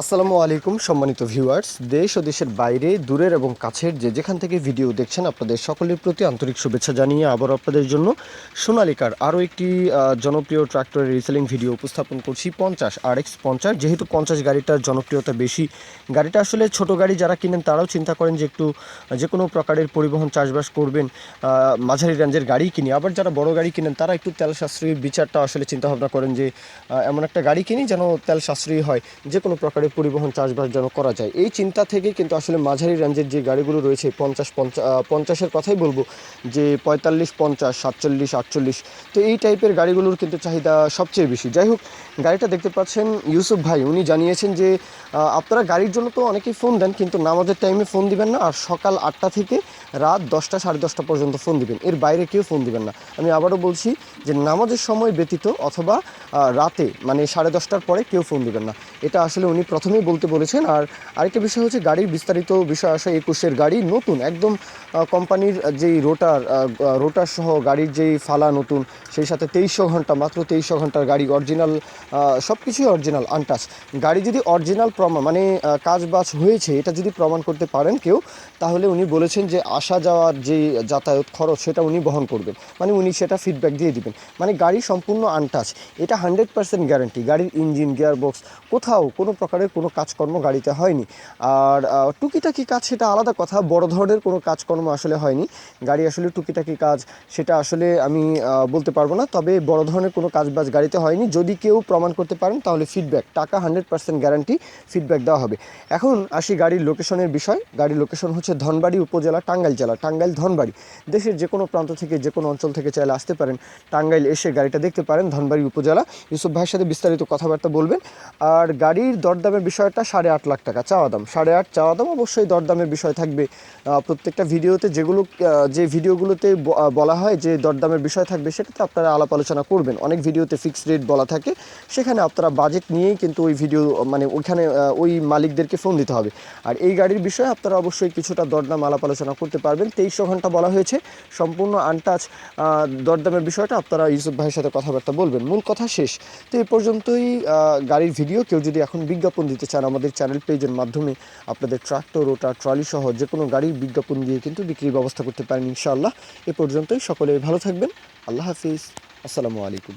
আসসালামু আলাইকুম, সম্মানিত ভিউয়ার্স। দেশ ও দেশের বাইরে, দূরের এবং কাছের যে যেখান থেকে ভিডিও দেখছেন, আপনাদের সকলের প্রতি আন্তরিক শুভেচ্ছা জানিয়ে আবার আপনাদের জন্য সোনালিকার আরও একটি জনপ্রিয় ট্রাক্টরের রিসেলিং ভিডিও উপস্থাপন করছি, পঞ্চাশ আর এক্স পঞ্চাশ। যেহেতু পঞ্চাশ গাড়িটার জনপ্রিয়তা বেশি, গাড়িটা আসলে ছোট গাড়ি যারা কিনেন, তারাও চিন্তা করেন যে একটু যে কোনো প্রকারের পরিবহন চাষবাস করবেন মাঝারি রেঞ্জের গাড়ি কিনি। আবার যারা বড় গাড়ি কিনেন, তারা একটু তেল সাশ্রয়ী বিচারটা আসলে চিন্তা ভাবনা করেন যে এমন একটা গাড়ি কিনি যেন তেল সাশ্রয়ী হয়, যে কোনো প্রকারের পরিবহন চাষবাস যেন করা যায়। এই চিন্তা থেকে কিন্তু আসলে মাঝারি রেঞ্জের যে গাড়িগুলো রয়েছে, পঞ্চাশ পঞ্চাশের কথাই বলব, যে পঁয়তাল্লিশ, পঞ্চাশ, সাতচল্লিশ, আটচল্লিশ, তো এই টাইপের গাড়িগুলোর কিন্তু চাহিদা সবচেয়ে বেশি। যাই হোক, গাড়িটা দেখতে পাচ্ছেন ইউসুফ ভাই, উনি জানিয়েছেন যে আপনারা গাড়ির জন্য তো অনেকেই ফোন দেন, কিন্তু নামাজের টাইমে ফোন দিবেন না, আর সকাল আটটা থেকে রাত দশটা, সাড়ে দশটা পর্যন্ত ফোন দিবেন। এর বাইরে কেউ ফোন দিবেন না। আমি আবারও বলছি যে, নামাজের সময় ব্যতীত অথবা রাতে মানে সাড়ে দশটার পরে কেউ ফোন দেবেন না। এটা আসলে উনি প্রথমেই বলতে বলেছেন। আর আরেকটা বিষয় হচ্ছে গাড়ির বিস্তারিত বিষয় আসে একুশের গাড়ি নতুন, একদম কোম্পানির যেই রোটার রোটার সহ গাড়ির যেই ফালা নতুন, সেই সাথে তেইশশো ঘণ্টা, মাত্র তেইশশো ঘণ্টার গাড়ি অরিজিনাল সব কিছুই অরিজিনাল আনটাচ গাড়ি যদি অরিজিনাল প্রমাণ মানে কাজ বাজ হয়েছে, এটা যদি প্রমাণ করতে পারেন কেউ, তাহলে উনি বলেছেন যে আসা যাওয়ার যে যাতায়াত খরচ, সেটা উনি বহন করবেন। মানে উনি সেটা ফিডব্যাক দিয়ে দিবেন। মানে গাড়ি সম্পূর্ণ আনটাচ এটা হান্ড্রেড পার্সেন্ট গ্যারান্টি। গাড়ির ইঞ্জিন, গিয়ারবক্স, কোথাও কোনো প্রকারের কোনো কাজকর্ম গাড়িতে হয়নি। আর টুকিটাকি কাজ সেটা আলাদা কথা, বড় ধরনের কোনো কাজকর্ম আসলে হয়নি। গাড়ি আসলে টুকিটাকি কাজ, সেটা আসলে আমি বলতে পারব না। তবে বড় ধরনের কোনো কাজ বাজ গাড়িতে হয়নি। যদি কেউ প্রমাণ করতে পারেন, তাহলে ফিডব্যাক টাকা হান্ড্রেড পার্সেন্ট গ্যারান্টি ফিডব্যাক দেওয়া হবে। এখন আসি গাড়ির লোকেশনের বিষয়। গাড়ির লোকেশন হচ্ছে ধনবাড়ি উপজেলা, টাঙ্গাইল জেলা, টাঙ্গাইল ধনবাড়ি। দেশের যে কোনো প্রান্ত থেকে যে কোনো অঞ্চল থেকে চাইলে আসতে পারেন। টাঙ্গাইল এসে গাড়িটা দেখতে পারেন ধনবাড়ি উপজেলা। ইউসুফ ভাইয়ের সাথে বিস্তারিত কথাবার্তা বলবেন। আর গাড়ির দরদামের বিষয়টা সাড়ে আট লাখ টাকা, চাওয়া দাম। সাড়ে আট চাওয়া দাম অবশ্যই দরদামের বিষয় থাকবে। প্রত্যেকটা ভিডিওতে যেগুলো যে ভিডিওগুলোতে বলা হয় যে দরদামের বিষয় থাকবে সেটাতে আপনারা আলাপ আলোচনা করবেন। অনেক ভিডিওতে ফিক্সড রেট বলা থাকে। সেখানে আপনারা বাজেট নিয়েই কিন্তু ওই ভিডিও মানে ওইখানে ওই মালিকদেরকে ফোন দিতে হবে। আর এই গাড়ির বিষয়ে আপনারা অবশ্যই কিছুটা দরদাম আলাপ আলোচনা করতে পারবেন। তেইশশো ঘণ্টা বলা হয়েছে। সম্পূর্ণ আনটাচ দরদামের বিষয়টা আপনারা ইউসুফ ভাইয়ের সাথে কথাবার্তা বলবেন। মূল কথা শেষ। তো এ পর্যন্তই গাড়ির ভিডিও। কেউ যদি এখন বিজ্ঞাপন দিতে চান আমাদের চ্যানেল পেজের মাধ্যমে, আপনাদের ট্রাক্টর ওটা ট্রলি সহ যে কোনো গাড়ির বিজ্ঞাপন দিয়ে কিন্তু বিক্রির ব্যবস্থা করতে পারেন ইনশাআল্লাহ। এ পর্যন্তই, সকলে ভালো থাকবেন। আল্লাহ হাফিজ। আসসালামু আলাইকুম।